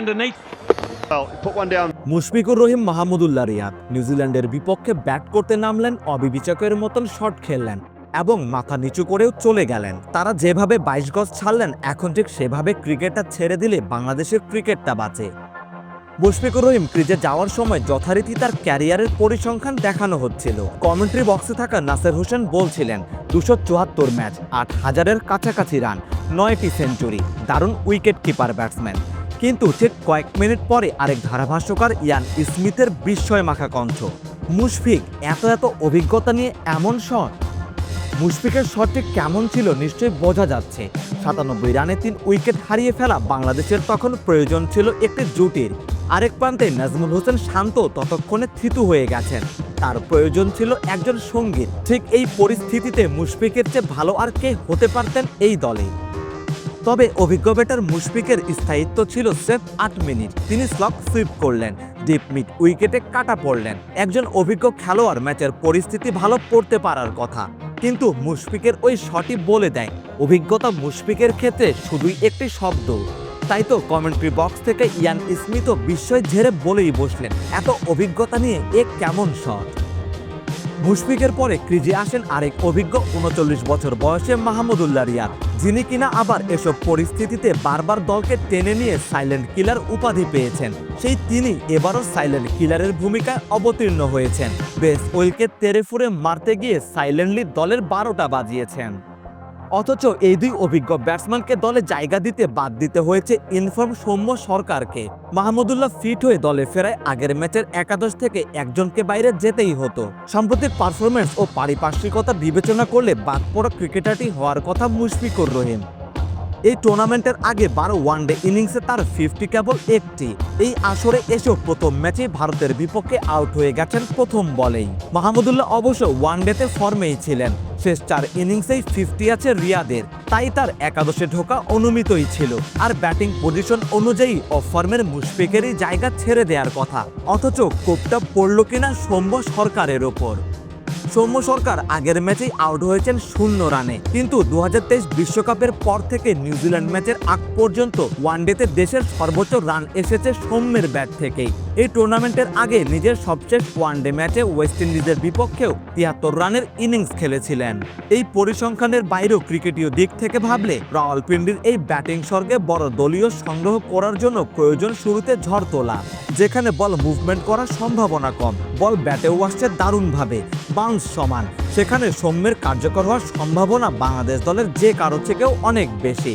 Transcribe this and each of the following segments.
underneath. Well, put one down. Mushfiqur Rahim Mahmudullah Riyad. নিউজিল্যান্ডের বিপক্ষে bat করতে নামলেন অবিবেচকের মতন শট খেললেন এবং মাথা নিচু করেও চলে গেলেন। তারা যেভাবে বাইশ গজ ছাড়লেন এখন ঠিক সেভাবে ক্রিকেটটা ছেড়ে দিলে বাংলাদেশের ক্রিকেটটা বাঁচে। মুশফিকুর রহিম ক্রিজে যাওয়ার সময় যথারীতি তার ক্যারিয়ারের পরিসংখ্যান দেখানো হচ্ছিল। কমেন্ট্রি বক্সে থাকা নাসের হোসেন বলছিলেন দুশো চুয়াত্তর ম্যাচ আট হাজারের কাছাকাছি রান নয়টি সেঞ্চুরি দারুণ উইকেট কিপার ব্যাটসম্যান। কিন্তু ঠিক কয়েক মিনিট পরে আরেক ধারাভাষ্যকার ইয়ান স্মিথের বিস্ময় মাখা কণ্ঠ। মুশফিক, এত এত অভিজ্ঞতা নিয়ে এমন শট মুশফিকের শটটি কেমন ছিল নিশ্চয়ই বোঝা যাচ্ছে। সাতানব্বই রানে তিন উইকেট হারিয়ে ফেলা বাংলাদেশের তখন প্রয়োজন ছিল একটি জুটির। আরেক প্রান্তে নাজমুল হোসেন শান্ত ততক্ষণে থিতু হয়ে গেছেন। তার প্রয়োজন ছিল একজন সংগীত। ঠিক এই পরিস্থিতিতে মুশফিকের চেয়ে ভালো আর কে হতে পারতেন এই দলে? তবে অভিজ্ঞ ব্যাটার মুশফিকের স্থায়িত্ব ছিল সেফ আট মিনিট। তিনি স্লক সুইপ করলেন, ডিপ মিড উইকেটে কাটা পড়লেন। একজন অভিজ্ঞ খেলোয়াড় ম্যাচের পরিস্থিতি ভালো পড়তে পারার কথা। কিন্তু মুশফিকের ওই শটই বলে দেয়, অভিজ্ঞতা মুশফিকের ক্ষেত্রে শুধুই একটি শব্দ। তাই তো কমেন্ট্রি বক্স থেকে ইয়ান স্মিথও বিস্ময় ঝেড়ে বলেই বসলেন, এত অভিজ্ঞতা নিয়ে এ কেমন শট? মুশফিকের পরে ক্রিজে আসেন আরেক অভিজ্ঞ উনচল্লিশ বছর বয়সে মাহমুদুল্লাহ রিয়াদ, যিনি কিনা আবার এসব পরিস্থিতিতে বারবার দলকে টেনে নিয়ে সাইলেন্ট কিলার উপাধি পেয়েছেন। সেই তিনি এবারও সাইলেন্ট কিলারের ভূমিকায় অবতীর্ণ হয়েছেন। বেশ উইকেট তেরে ফুরে মারতে গিয়ে সাইলেন্টলি দলের বারোটা বাজিয়েছেন। অথচ এই দুই অভিজ্ঞ ব্যাটসম্যানকে দলে জায়গা দিতে বাদ দিতে হয়েছে ইনফর্ম সৌম্য সরকারকে। মাহমুদুল্লাহ ফিট হয়ে দলে ফেরায় আগের ম্যাচের একাদশ থেকে একজনকে বাইরে যেতেই হতো। সাম্প্রতিক পারফরমেন্স ও পারিপার্শ্বিকতা বিবেচনা করলে বাদ পড়া ক্রিকেটারটি হওয়ার কথা মুশফিকুর রহিম। এই টুর্নামেন্টের আগে বারো ওয়ানডে ইনিংসে তার ফিফটি কেবল একটি। এই আসরে এসেও প্রথম ম্যাচে ভারতের বিপক্ষে আউট হয়ে গেছেন প্রথম বলেই। মাহমুদুল্লাহ অবশ্য ওয়ানডেতে ফর্মেই ছিলেন। শেষ চার ইনিংসেই ফিফটি আছে রিয়াদের। তাই তার একাদশে ঢোকা অনুমিতই ছিল। আর ব্যাটিং পজিশন অনুযায়ী অফ ফর্মের মুশফিকেরই জায়গা ছেড়ে দেওয়ার কথা। অথচ কোপটা পড়ল কিনা সৌম্য সরকারের ওপর। সৌম্য সরকার আগের ম্যাচেই আউট হয়েছেন শূন্য রানে। কিন্তু দু বিশ্বকাপের পর থেকে নিউজিল্যান্ড ম্যাচের আগ পর্যন্ত ওয়ানডেতে দেশের সর্বোচ্চ রান এসেছে সৌম্যের ব্যাট থেকেই। এই টুর্নামেন্টের আগে নিজের সবশেষ ওয়ানডে ম্যাচে ওয়েস্ট ইন্ডিজের বিপক্ষেও তিয়াত্তর রানের ইনিংস খেলেছিলেন। এই পরিসংখ্যানের বাইরেও ক্রিকেটীয় দিক থেকে ভাবলে রাওয়ালপিন্ডির এই ব্যাটিং স্বর্গে বড় দলীয় সংগ্রহ করার জন্য প্রয়োজন শুরুতে ঝড় তোলা, যেখানে বল মুভমেন্ট করার সম্ভাবনা কম, বল ব্যাটেও আসছে দারুণভাবে। বাউন্স সমান। সেখানে সৌম্যের কার্যকর হওয়ার সম্ভাবনা বাংলাদেশ দলের যে কারও থেকেও অনেক বেশি।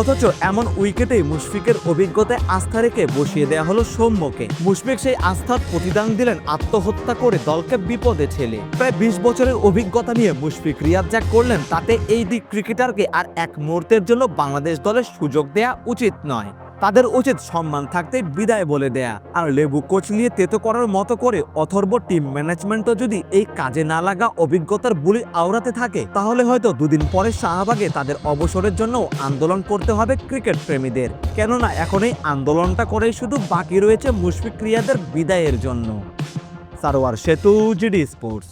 অথচ এমন উইকেটেই মুশফিকের অভিজ্ঞতায় আস্থা রেখে বসিয়ে দেওয়া হলো সৌম্যকে। মুশফিক সেই আস্থার প্রতিদান দিলেন আত্মহত্যা করে দলকে বিপদে ঠেলে। প্রায় বিশ বছরের অভিজ্ঞতা নিয়ে মুশফিক রিয়াদ যা করলেন তাতে এই দিক ক্রিকেটারকে আর এক মুহূর্তের জন্য বাংলাদেশ দলের সুযোগ দেয়া উচিত নয়। তাদের উচিত সম্মান থাকতে বিদায় বলে দেয়া। আর লেবু কোচ নিয়ে তেতো করার মতো করে অথর্ব টিম ম্যানেজমেন্টও যদি এই কাজে না লাগা অভিজ্ঞতার বুলি আওড়াতে থাকে, তাহলে হয়তো দুদিন পরে শাহবাগে তাদের অবসরের জন্য আন্দোলন করতে হবে ক্রিকেট প্রেমীদের। কেননা এখন এই আন্দোলনটা করেই শুধু বাকি রয়েছে মুশফিক রিয়াদের বিদায়ের জন্য। সারোয়ার সেতু, জিডি স্পোর্টস।